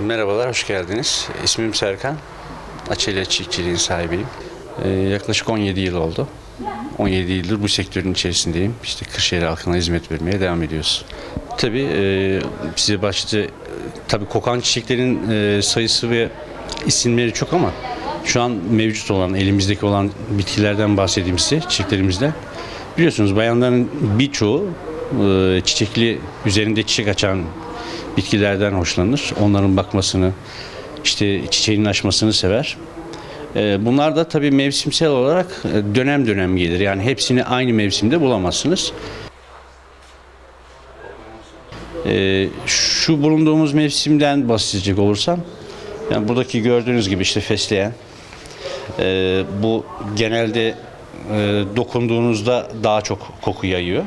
Merhabalar, hoş geldiniz. İsmim Serkan. Açelya Çiftçiliğin sahibiyim. Ee, yaklaşık 17 yıl oldu. 17 yıldır bu sektörün içerisindeyim. İşte Kırşehir halkına hizmet vermeye devam ediyoruz. Tabii e, size başta e, tabii kokan çiçeklerin e, sayısı ve isimleri çok ama şu an mevcut olan, elimizdeki olan bitkilerden bahsedeyim size, çiçeklerimizde. Biliyorsunuz bayanların birçoğu e, çiçekli, üzerinde çiçek açan bitkilerden hoşlanır. Onların bakmasını, işte çiçeğinin açmasını sever. Ee, Bunlar da tabii mevsimsel olarak e, dönem dönem gelir. Yani hepsini aynı mevsimde bulamazsınız. Ee, Şu bulunduğumuz mevsimden bahsedecek olursam, yani buradaki gördüğünüz gibi işte fesleğen, ee, bu genelde e, dokunduğunuzda daha çok koku yayıyor.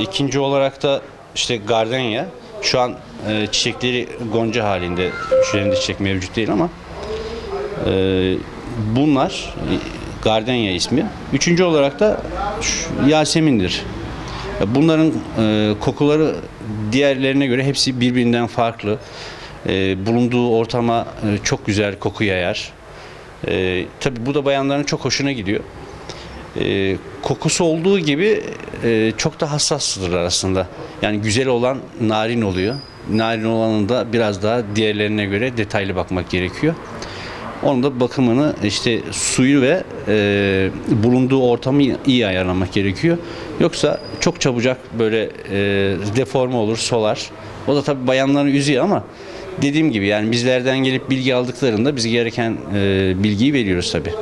İkinci olarak da işte gardenya. Şu an e, çiçekleri gonca halinde. Üzerinde çiçek mevcut değil ama e, bunlar e, gardenya ismi. Üçüncü olarak da şu Yasemin'dir. Bunların e, kokuları diğerlerine göre hepsi birbirinden farklı. E, bulunduğu ortama e, çok güzel koku yayar. E, tabii bu da bayanların çok hoşuna gidiyor. E, kokusu olduğu gibi e, çok da hassasıdırlar aslında. Yani güzel olan narin oluyor. Narin olanın da biraz daha diğerlerine göre detaylı bakmak gerekiyor. Onun da bakımını işte suyu ve e, bulunduğu ortamı iyi ayarlamak gerekiyor. Yoksa çok çabucak böyle e, deforme olur, solar. O da tabii bayanları üzüyor ama dediğim gibi yani bizlerden gelip bilgi aldıklarında biz gereken e, bilgiyi veriyoruz tabii.